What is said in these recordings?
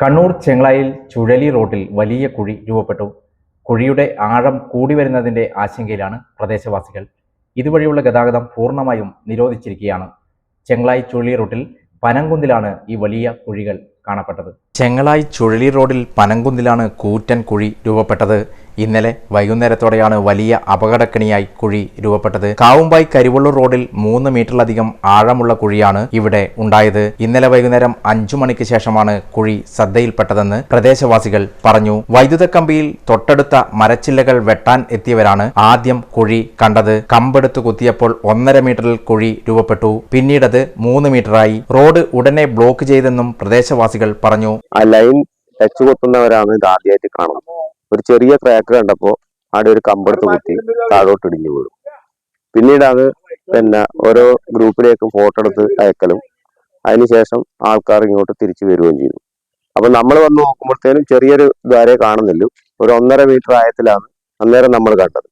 കണ്ണൂർ ചെങ്ങളായിൽ ചുഴലി റോഡിൽ വലിയ കുഴി രൂപപ്പെട്ടു. കുഴിയുടെ ആഴം കൂടി വരുന്നതിന്റെ ആശങ്കയിലാണ് പ്രദേശവാസികൾ. ഇതുവഴിയുള്ള ഗതാഗതം പൂർണമായും നിരോധിച്ചിരിക്കുകയാണ്. ചെങ്ങളായി ചുഴലി റോഡിൽ പനങ്കുന്നിലാണ് ഈ വലിയ കുഴികൾ. കാണപ്പെട്ടത്. ചെങ്ങളായി ചുഴലി റോഡിൽ പനങ്കുന്നിലാണ് കൂറ്റൻ കുഴി രൂപപ്പെട്ടത്. ഇന്നലെ വൈകുന്നേരത്തോടെയാണ് വലിയ അപകടക്കണിയായി കുഴി രൂപപ്പെട്ടത്. കാവുമ്പായി കരിവള്ളൂർ റോഡിൽ മൂന്ന് മീറ്ററിലധികം ആഴമുള്ള കുഴിയാണ് ഇവിടെ ഉണ്ടായത്. ഇന്നലെ വൈകുന്നേരം അഞ്ചു മണിക്ക് ശേഷമാണ് കുഴി ശ്രദ്ധയിൽപ്പെട്ടതെന്ന് പ്രദേശവാസികൾ പറഞ്ഞു. വൈദ്യുത കമ്പിയിൽ തൊട്ടടുത്ത മരച്ചില്ലകൾ വെട്ടാൻ എത്തിയവരാണ് ആദ്യം കുഴി കണ്ടത്. കമ്പെടുത്ത് കുത്തിയപ്പോൾ ഒന്നര മീറ്ററിൽ കുഴി രൂപപ്പെട്ടു. പിന്നീടത് മൂന്ന് മീറ്ററായി. റോഡ് ഉടനെ ബ്ലോക്ക് ചെയ്തെന്നും പ്രദേശവാസികൾ പറഞ്ഞു. ആ ലൈൻ ടച്ച് കൊത്തുന്നവരാണ് ഇത് ആദ്യമായിട്ട് കാണുന്നത്. ഒരു ചെറിയ ക്രാക്ക് കണ്ടപ്പോ അവിടെ ഒരു കമ്പെടുത്ത് കുത്തി താഴോട്ട് ഇടിഞ്ഞു വീഴും അത് പിന്നെ ഓരോ ഗ്രൂപ്പിലേക്കും ഫോട്ടോ എടുത്ത് അയക്കലും. അതിനുശേഷം ആൾക്കാർ ഇങ്ങോട്ട് തിരിച്ചു വരികയും ചെയ്തു. അപ്പൊ നമ്മൾ വന്ന് നോക്കുമ്പോഴത്തേനും ചെറിയൊരു ദ്വാരേ കാണുന്നില്ല. ഒരു ഒന്നര മീറ്റർ ആയത്തിലാണ് അന്നേരം നമ്മൾ കണ്ടത്.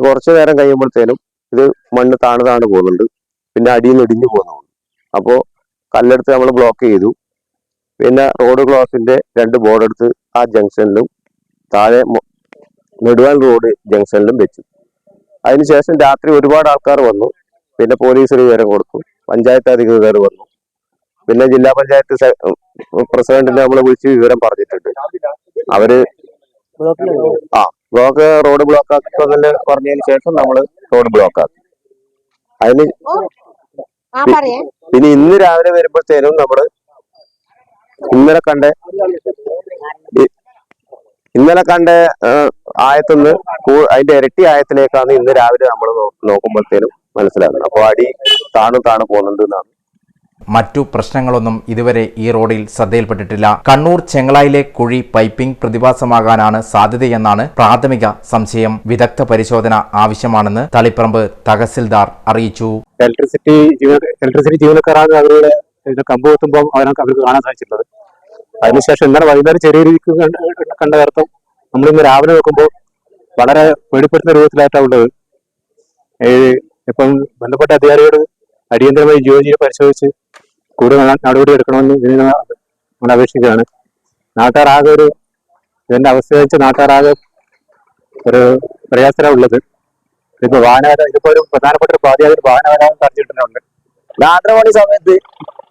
കുറച്ചു നേരം കഴിയുമ്പോഴത്തേനും ഇത് മണ്ണ് താണു താണു പോകുന്നുണ്ട്. പിന്നെ അടിയിൽ നിന്ന് ഇടിഞ്ഞു പോകുന്നുണ്ട്. അപ്പോ കല്ലെടുത്ത് നമ്മൾ ബ്ലോക്ക് ചെയ്തു. പിന്നെ റോഡ് ക്ലോസിന്റെ രണ്ട് ബോർഡ് എടുത്ത് ആ ജംഗ്ഷനിലും താഴെ നെടുവാൻ റോഡ് ജംഗ്ഷനിലും വെച്ചു. അതിനുശേഷം രാത്രി ഒരുപാട് ആൾക്കാർ വന്നു. പിന്നെ പോലീസിന് വിവരം കൊടുത്തു. പഞ്ചായത്ത് അധികൃതർ വന്നു. പിന്നെ ജില്ലാ പഞ്ചായത്ത് പ്രസിഡന്റിനെ നമ്മൾ വിളിച്ച് വിവരം പറഞ്ഞിട്ടുണ്ട്. അവർ ആ ബ്ലോക്ക് റോഡ് ബ്ലോക്ക് ആക്കി പറഞ്ഞതിന് ശേഷം നമ്മൾ റോഡ് ബ്ലോക്ക് ആക്കി അതിന് പിന്നെ ഇന്ന് രാവിലെ വരുമ്പോഴത്തേനും നമ്മൾ ഇന്നലെ കണ്ട. ഇന്നലെ കണ്ട ആയത്തുനിന്ന് അതിന്റെ ഇരട്ടി ആയത്തിലേക്കാണ് ഇന്ന് രാവിലെ നമ്മൾ നോക്കുമ്പോഴത്തേനും മനസ്സിലാകുന്നത്. അപ്പോൾ അടി താണു താണു പോകുന്നുണ്ട് എന്നാണ്. മറ്റു പ്രശ്നങ്ങളൊന്നും ഇതുവരെ ഈ റോഡിൽ ശ്രദ്ധയിൽപ്പെട്ടിട്ടില്ല. കണ്ണൂർ ചെങ്ങളായിലെ കുഴി പൈപ്പിംഗ് പ്രതിഭാസമാകാനാണ് സാധ്യതയെന്നാണ് പ്രാഥമിക സംശയം. വിദഗ്ധ പരിശോധന ആവശ്യമാണെന്ന് തളിപ്പറമ്പ് തഹസിൽദാർ അറിയിച്ചു. ഇലക്ട്രിസിറ്റി ഇലക്ട്രിസിറ്റി ജീവനക്കാരാണ് അവരുടെ കമ്പ് കുത്തുമ്പോൾ അവർക്ക് അവർക്ക് കാണാൻ സാധിച്ചിട്ടുള്ളത്. അതിനുശേഷം ഇന്നലെ വൈകുന്നേരം ചെറിയ രീതിക്ക് കണ്ട കണ്ട അർത്ഥം നമ്മളിന്ന് രാവിലെ നോക്കുമ്പോൾ വളരെ പേടിപ്പെടുത്തുന്ന രൂപത്തിലായിട്ടാണ് ഉള്ളത്. ഇപ്പം ബന്ധപ്പെട്ട അധികാരികളോട് അടിയന്തരമായി ജിയോജിയെ പരിശോധിച്ച് കൂടുതൽ നടപടി എടുക്കണമെന്ന് ഇതിന് നമ്മൾ അപേക്ഷിക്കുകയാണ്. നാട്ടുകാരാകെ ഒരു ഇതിന്റെ അവസ്ഥ വെച്ച് നാട്ടുകാരാകെ ഒരു പ്രയാസമാണ് ഉള്ളത്. ഇപ്പൊ വാഹനവര ഇതിപ്പോ ഒരു പ്രധാനപ്പെട്ട ഒരു ബാധ്യത വാഹനഗതാഗതം തടഞ്ഞിട്ടുണ്ട് രാത്രി മണി സമയത്ത്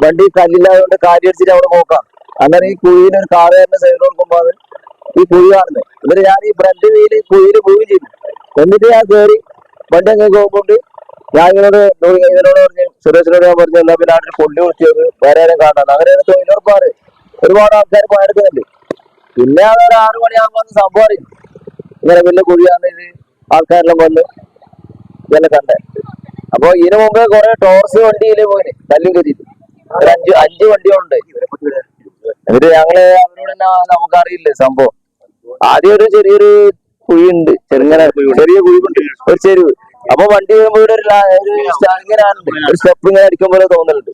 വണ്ടി കല്ലില്ലാതുകൊണ്ട് കാറ്റടിച്ചിട്ട് അവിടെ നോക്കാം അന്നേരം ഈ കുഴിയിൽ ഒരു തന്നെ സൈഡ് കൊടുക്കുമ്പോൾ ഈ കുഴി കാണുന്നത് എന്നിട്ട് ഞാൻ ഈ ബ്രണ്ട് വീൽ കുഴിയിൽ പോവുകയും ചെയ്തു. എന്നിട്ട് ഞാൻ കയറി വണ്ടി അങ്ങനെ പോകുമ്പോൾ ഞാൻ ഇങ്ങനോട് നോ- ഇവനോട് പറഞ്ഞു സുരേഷിനോട് ഞാൻ പറഞ്ഞു എന്നാ പിന്നെ ഒരു കൊള്ളി വിളിച്ചത് വേറെ ആരും കാണാൻ അങ്ങനെ തൊഴിലുറപ്പാറ് ഒരുപാട് ആൾക്കാർ പണിയെടുക്കുന്നുണ്ട് പിന്നെ അതൊരു ആറു മണിയാകുമ്പോൾ വന്ന് സംഭവം അറിയും. ഇങ്ങനെ വലിയ കുഴിയാണ് ഇത് ആൾക്കാരെല്ലാം വന്ന് ഇതെല്ലാം കണ്ടേ. അപ്പൊ ഇതിനു മുമ്പ് കുറെ ടോർസ് വണ്ടിയിൽ പോയിന് കല്ലും കരുതി. ഒരു അഞ്ച് അഞ്ച് വണ്ടിയുണ്ട് എന്നിട്ട് ഞങ്ങൾ അവരോട് തന്നെ നമുക്കറിയില്ലേ സംഭവം. ആദ്യം ഒരു ചെറിയൊരു കുഴിയുണ്ട് ചെറുങ്ങനെ ചെറിയ കുഴിയുണ്ട്. ഒരു ചെരുവ് അപ്പൊ വണ്ടി വരുമ്പോ ഇവിടെ ഒരു സ്റ്റെപ്പ് ഇങ്ങനെ അടിക്കും പോലെ തോന്നുന്നുണ്ട്